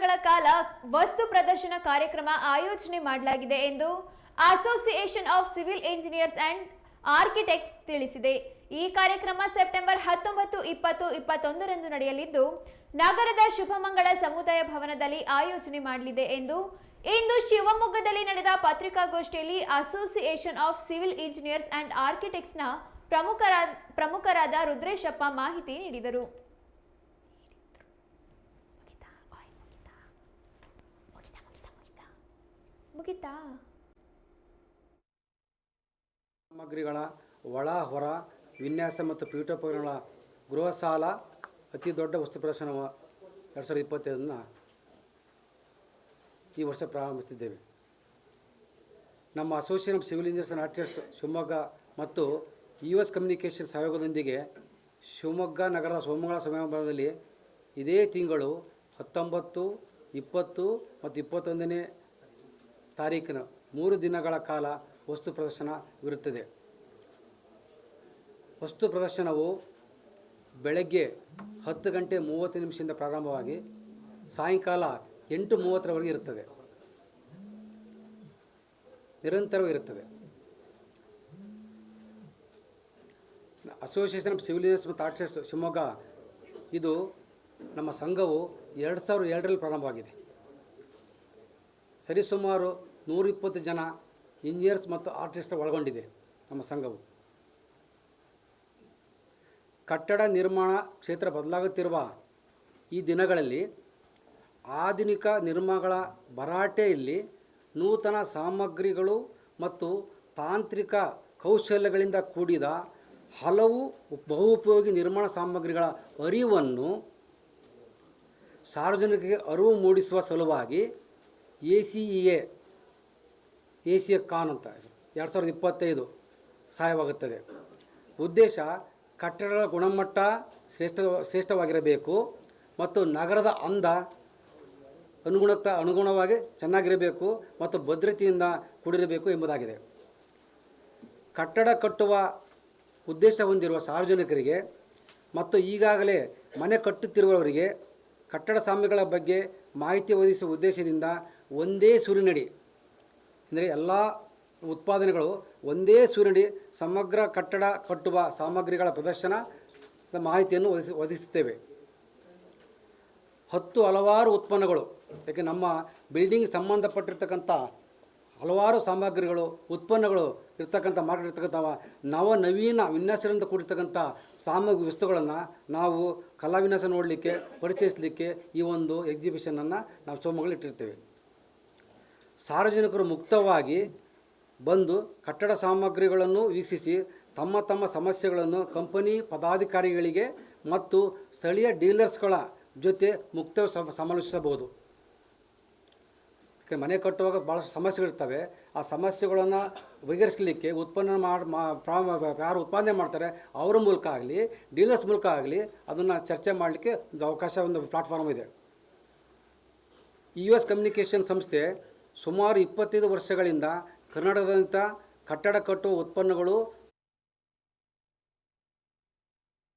ದಿನಗಳ ಕಾಲ ವಸ್ತು ಪ್ರದರ್ಶನ ಕಾರ್ಯಕ್ರಮ ಆಯೋಜನೆ ಮಾಡಲಾಗಿದೆ ಎಂದು association of civil engineers and architects ತಿಳಿಸಿದೆ. ಈ ಕಾರ್ಯಕ್ರಮ ಸೆಪ್ಟೆಂಬರ್ ಹತ್ತೊಂಬತ್ತು, ಇಪ್ಪತ್ತು, ಇಪ್ಪತ್ತೊಂದರಂದು ನಡೆಯಲಿದ್ದು, ನಗರದ ಶುಭಮಂಗಳ ಸಮುದಾಯ ಭವನದಲ್ಲಿ ಆಯೋಜನೆ ಮಾಡಲಿದೆ ಎಂದು ಇಂದು ಶಿವಮೊಗ್ಗದಲ್ಲಿ ನಡೆದ ಪತ್ರಿಕಾಗೋಷ್ಠಿಯಲ್ಲಿ association of civil engineers and ಆರ್ಕಿಟೆಕ್ಟ್ಸ್ನ ಪ್ರಮುಖರಾದ ಪ್ರಮುಖರಾದ ರುದ್ರೇಶಪ್ಪ ಮಾಹಿತಿ ನೀಡಿದರು. ಮುಗಿತಾ? ಸಾಮಗ್ರಿಗಳ ಒಳ, ಹೊರ, ವಿನ್ಯಾಸ ಮತ್ತು ಪೀಠೋಪಕರಣಗಳ ಗೃಹ ಸಾಲ ಅತಿ ದೊಡ್ಡ ವಸ್ತು ಪ್ರದರ್ಶನ ಎರಡು ಸಾವಿರದ ಇಪ್ಪತ್ತೈದನ್ನು ಈ ವರ್ಷ ಪ್ರಾರಂಭಿಸಿದ್ದೇವೆ ನಮ್ಮ association of civil engineers and architects Shivamogga ಮತ್ತು ಯು ಎಸ್ ಕಮ್ಯುನಿಕೇಷನ್ ಸಹಯೋಗದೊಂದಿಗೆ ಶಿವಮೊಗ್ಗ ನಗರದ ಸೋಮಂಗಳ ಸಮಾರಂಭದಲ್ಲಿ ಇದೇ ತಿಂಗಳು ಹತ್ತೊಂಬತ್ತು, ಇಪ್ಪತ್ತು ಮತ್ತು ಇಪ್ಪತ್ತೊಂದನೇ ತಾರೀಕಿನ ಮೂರು ದಿನಗಳ ಕಾಲ ವಸ್ತು ಪ್ರದರ್ಶನವಿರುತ್ತದೆ ವಸ್ತು ಪ್ರದರ್ಶನವು ಬೆಳಗ್ಗೆ ಹತ್ತು ಗಂಟೆ ಮೂವತ್ತು ನಿಮಿಷದಿಂದ ಪ್ರಾರಂಭವಾಗಿ ಸಾಯಂಕಾಲ ಎಂಟು ಮೂವತ್ತರವರೆಗೆ ಇರುತ್ತದೆ. ನಿರಂತರವಾಗಿರುತ್ತದೆ ಅಸೋಸಿಯೇಷನ್ ಆಫ್ ಸಿವಿಲಿಯನ್ಸ್ ಮತ್ತು ಆರ್ಟಿಸ್ಟ್ ಶಿವಮೊಗ್ಗ, ಇದು ನಮ್ಮ ಸಂಘವು ಎರಡು ಸಾವಿರದ ಎರಡರಲ್ಲಿ ಪ್ರಾರಂಭವಾಗಿದೆ. ಸರಿಸುಮಾರು ನೂರಿಪ್ಪತ್ತು ಜನ ಇಂಜಿನಿಯರ್ಸ್ ಮತ್ತು ಆರ್ಟಿಸ್ಟ್ ಒಳಗೊಂಡಿದೆ ನಮ್ಮ ಸಂಘವು. ಕಟ್ಟಡ ನಿರ್ಮಾಣ ಕ್ಷೇತ್ರ ಬದಲಾಗುತ್ತಿರುವ ಈ ದಿನಗಳಲ್ಲಿ ಆಧುನಿಕ ನಿರ್ಮಾಣಗಳ ಭರಾಟೆಯಲ್ಲಿ ನೂತನ ಸಾಮಗ್ರಿಗಳು ಮತ್ತು ತಾಂತ್ರಿಕ ಕೌಶಲ್ಯಗಳಿಂದ ಕೂಡಿದ ಹಲವು ಬಹುಪಯೋಗಿ ನಿರ್ಮಾಣ ಸಾಮಗ್ರಿಗಳ ಅರಿವನ್ನು ಸಾರ್ವಜನಿಕರಿಗೆ ಅರಿವು ಮೂಡಿಸುವ ಸಲುವಾಗಿ A C E A A ಕಾನ್ ಅಂತ ಎರಡು ಸಾವಿರದ ಇಪ್ಪತ್ತೈದು ಸಹಾಯವಾಗುತ್ತದೆ ಉದ್ದೇಶ ಕಟ್ಟಡಗಳ ಗುಣಮಟ್ಟ ಶ್ರೇಷ್ಠ, ಶ್ರೇಷ್ಠವಾಗಿರಬೇಕು ಮತ್ತು ನಗರದ ಅಂದ ಅನುಗುಣತ, ಅನುಗುಣವಾಗಿ ಚೆನ್ನಾಗಿರಬೇಕು ಮತ್ತು ಭದ್ರತೆಯಿಂದ ಕೂಡಿರಬೇಕು ಎಂಬುದಾಗಿದೆ. ಕಟ್ಟಡ ಕಟ್ಟುವ ಉದ್ದೇಶ ಹೊಂದಿರುವ ಸಾರ್ವಜನಿಕರಿಗೆ ಮತ್ತು ಈಗಾಗಲೇ ಮನೆ ಕಟ್ಟುತ್ತಿರುವವರಿಗೆ ಕಟ್ಟಡ ಸಾಮಗ್ರಿಗಳ ಬಗ್ಗೆ ಮಾಹಿತಿ ಒದಗಿಸುವ ಉದ್ದೇಶದಿಂದ ಒಂದೇ ಸೂರಿನಡಿ ಅಂದರೆ ಎಲ್ಲ ಉತ್ಪಾದನೆಗಳು ಒಂದೇ ಸೂರ್ಯನಡಿ ಸಮಗ್ರ ಕಟ್ಟಡ ಕಟ್ಟುವ ಸಾಮಗ್ರಿಗಳ ಪ್ರದರ್ಶನ ಮಾಹಿತಿಯನ್ನು ಒದಗಿಸಿ ಒದಗಿಸುತ್ತೇವೆ. ಹತ್ತು ಹಲವಾರು ಉತ್ಪನ್ನಗಳು, ಯಾಕೆ ನಮ್ಮ ಬಿಲ್ಡಿಂಗ್ ಸಂಬಂಧಪಟ್ಟಿರ್ತಕ್ಕಂಥ ಹಲವಾರು ಸಾಮಗ್ರಿಗಳು, ಉತ್ಪನ್ನಗಳು ಇರ್ತಕ್ಕಂಥ ಮಾರ್ಕೆಟ್ ನವ ನವೀನ ವಿನ್ಯಾಸದಿಂದ ಕೂಡಿರ್ತಕ್ಕಂಥ ಸಾಮಗ್ರಿ ವಸ್ತುಗಳನ್ನು ನಾವು ಕಲಾವಿನ್ಯಾಸ ನೋಡಲಿಕ್ಕೆ, ಪರಿಚಯಿಸಲಿಕ್ಕೆ ಈ ಒಂದು ಎಕ್ಸಿಬಿಷನನ್ನು ನಾವು ಶಿವಮೊಗ್ಗಲ್ಲಿ ಇಟ್ಟಿರ್ತೇವೆ. ಸಾರ್ವಜನಿಕರು ಮುಕ್ತವಾಗಿ ಬಂದು ಕಟ್ಟಡ ಸಾಮಗ್ರಿಗಳನ್ನು ವೀಕ್ಷಿಸಿ ತಮ್ಮ ತಮ್ಮ ಸಮಸ್ಯೆಗಳನ್ನು ಕಂಪನಿ ಪದಾಧಿಕಾರಿಗಳಿಗೆ ಮತ್ತು ಸ್ಥಳೀಯ ಡೀಲರ್ಸ್ಗಳ ಜೊತೆ ಮುಕ್ತ ಸಮ, ಸಮಾಲೋಚಿಸಬಹುದು. ಮನೆ ಕಟ್ಟುವಾಗ ಭಾಳಷ್ಟು ಸಮಸ್ಯೆಗಳಿರ್ತವೆ. ಆ ಸಮಸ್ಯೆಗಳನ್ನು ಬಗೆಹರಿಸಲಿಕ್ಕೆ ಉತ್ಪನ್ನ ಮಾಡಿ ಮಾ ಯಾರು ಉತ್ಪಾದನೆ ಮಾಡ್ತಾರೆ, ಅವರ ಮೂಲಕ ಆಗಲಿ, ಡೀಲರ್ಸ್ ಮೂಲಕ ಆಗಲಿ ಅದನ್ನು ಚರ್ಚೆ ಮಾಡಲಿಕ್ಕೆ ಒಂದು ಅವಕಾಶ, ಒಂದು ಪ್ಲಾಟ್ಫಾರ್ಮ್ ಇದೆ. ಯು ಎಸ್ ಕಮ್ಯುನಿಕೇಷನ್ ಸಂಸ್ಥೆ ಸುಮಾರು ಇಪ್ಪತ್ತೈದು ವರ್ಷಗಳಿಂದ ಕರ್ನಾಟಕದಂಥ ಕಟ್ಟಡ ಕಟ್ಟುವ ಉತ್ಪನ್ನಗಳು